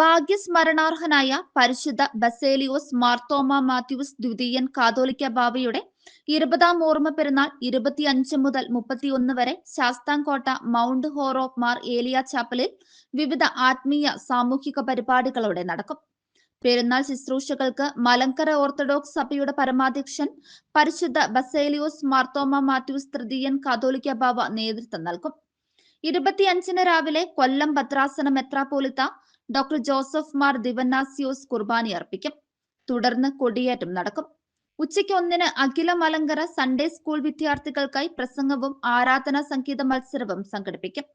ഭാഗ്യസ്മരണാർഹനായ പരിശുദ്ധ ബസേലിയോസ് മാർത്തോമ മാത്യൂസ് ദ്വിതീയൻ കാതോലിക്ക ബാബയുടെ ഇരുപതാം ഓർമ്മ പെരുന്നാൾ ഇരുപത്തിയഞ്ച് മുതൽ മുപ്പത്തിയൊന്ന് വരെ ശാസ്താംകോട്ട മൗണ്ട് ഹോറോ മാർ ഏലിയ ചാപ്പലിൽ വിവിധ ആത്മീയ സാമൂഹിക പരിപാടികളോടെ നടക്കും. പെരുന്നാൾ ശുശ്രൂഷകൾക്ക് മലങ്കര ഓർത്തഡോക്സ് സഭയുടെ പരമാധ്യക്ഷൻ പരിശുദ്ധ ബസേലിയോസ് മാർത്തോമ മാത്യൂസ് തൃതീയൻ കാതോലിക്ക ബാബ നേതൃത്വം നൽകും. ഇരുപത്തിയഞ്ചിന് രാവിലെ കൊല്ലം ഭദ്രാസന മെത്രാപോലിത്ത ഡോക്ടർ ജോസഫ് മാർ ദിവന്നാസിയോസ് കുർബാനി അർപ്പിക്കും. തുടർന്ന് കൊടിയേറ്റം നടക്കും. ഉച്ചയ്ക്ക് ഒന്നിന് അഖില മലങ്കര സൺഡേ സ്കൂൾ വിദ്യാർത്ഥികൾക്കായി പ്രസംഗവും ആരാധനാ സംഗീത മത്സരവും സംഘടിപ്പിക്കും.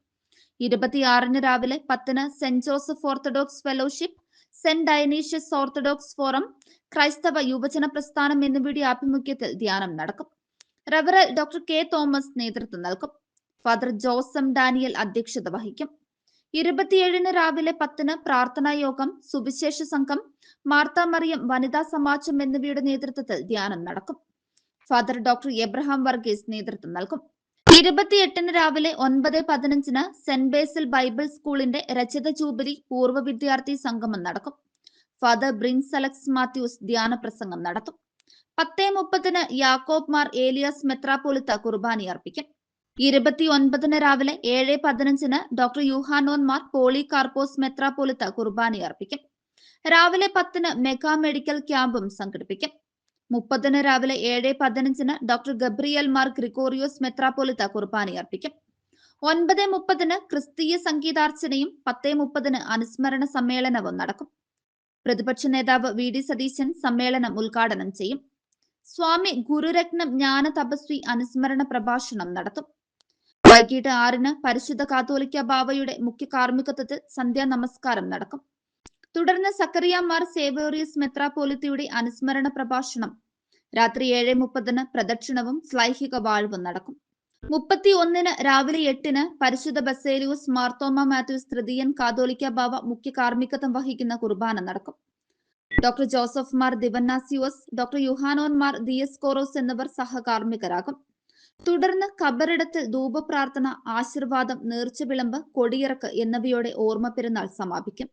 ഇരുപത്തിയാറിന് രാവിലെ പത്തിന് Saint Joseph Orthodox Fellowship Saint Dionysius Orthodox Forum ക്രൈസ്തവ യുവജന പ്രസ്ഥാനം എന്നിവയുടെ ആഭിമുഖ്യത്തിൽ ധ്യാനം നടക്കും. റവറൽ ഡോക്ടർ കെ തോമസ് നേതൃത്വം നൽകും. ഫാദർ ജോസം ഡാനിയൽ അധ്യക്ഷത വഹിക്കും. ഇരുപത്തിയേഴിന് രാവിലെ പത്തിന് പ്രാർത്ഥനാ യോഗം സുവിശേഷ സംഘം മാർത്താ മറിയം വനിതാ സമാജം എന്നിവയുടെ നേതൃത്വത്തിൽ ധ്യാനം നടക്കും. ഫാദർ ഡോക്ടർ എബ്രഹാം വർഗീസ് നേതൃത്വം നൽകും. ഇരുപത്തിയെട്ടിന് രാവിലെ ഒൻപത് പതിനഞ്ചിന് സെന്റ് ബേസിൽ ബൈബിൾ സ്കൂളിന്റെ രചിത ജൂബിലി പൂർവ വിദ്യാർത്ഥി സംഗമം നടക്കും. ഫാദർ ബ്രിൻസ് അലക്സ് മാത്യൂസ് ധ്യാന പ്രസംഗം നടത്തും. പത്തേ മുപ്പതിന് യാക്കോബ് മാർ ഏലിയാസ് മെത്രാപോലിത്ത കുർബാനി അർപ്പിക്കും ഇരുപത്തി ഒൻപതിന് രാവിലെ ഏഴ് പതിനഞ്ചിന് ഡോക്ടർ യുഹാനോന്മാർ പോളി കാർപ്പോസ് മെത്രാപോലിത്ത കുർബാന അർപ്പിക്കും. രാവിലെ പത്തിന് മെഗാ മെഡിക്കൽ ക്യാമ്പും സംഘടിപ്പിക്കും. മുപ്പതിന് രാവിലെ ഏഴ് പതിനഞ്ചിന് ഡോക്ടർ ഗബ്രിയൽ മാർ ഗ്രിഗോറിയോസ് മെത്രാപോലിത്ത കുർബാന അർപ്പിക്കും. ഒൻപത് മുപ്പതിന് ക്രിസ്തീയ സംഗീതാർച്ചനയും പത്തേ മുപ്പതിന് അനുസ്മരണ സമ്മേളനവും നടക്കും. പ്രതിപക്ഷ നേതാവ് വി ഡി സതീശൻ സമ്മേളനം ഉദ്ഘാടനം ചെയ്യും. സ്വാമി ഗുരുരത്നം ജ്ഞാന തപസ്വി അനുസ്മരണ പ്രഭാഷണം നടത്തും. വൈകിട്ട് ആറിന് പരിശുദ്ധ കാത്തോലിക്ക ബാവയുടെ മുഖ്യ കാർമ്മികത്വത്തിൽ സന്ധ്യാ നമസ്കാരം നടക്കും. തുടർന്ന് സക്കറിയ മാർ സേവേറിയസ് മെത്രാപോലിത്തയുടെ അനുസ്മരണ പ്രഭാഷണം. രാത്രി ഏഴ് മുപ്പതിന് പ്രദക്ഷിണവും സ്ലൈഹിക വാഴ്വും നടക്കും. മുപ്പത്തി ഒന്നിന് രാവിലെ എട്ടിന് പരിശുദ്ധ ബസേലിയൂസ് മാർത്തോമ മാത്യൂസ് തൃതീയൻ കാതോലിക്ക ബാവ മുഖ്യ കാർമ്മികത്വം വഹിക്കുന്ന കുർബാന നടക്കും. Doctor Joseph Mar Dionysius doctor Yuhanon Mar Diascoros എന്നിവർ സഹകാർമ്മികരാകും. തുടർന്ന് ഖബറിടത്തിൽ ധൂപപ്രാർത്ഥന ആശീർവാദം നേർച്ചവിളമ്പ് കൊടിയിറക്ക് എന്നിവയോടെ ഓർമ്മ പെരുന്നാൾ സമാപിക്കും.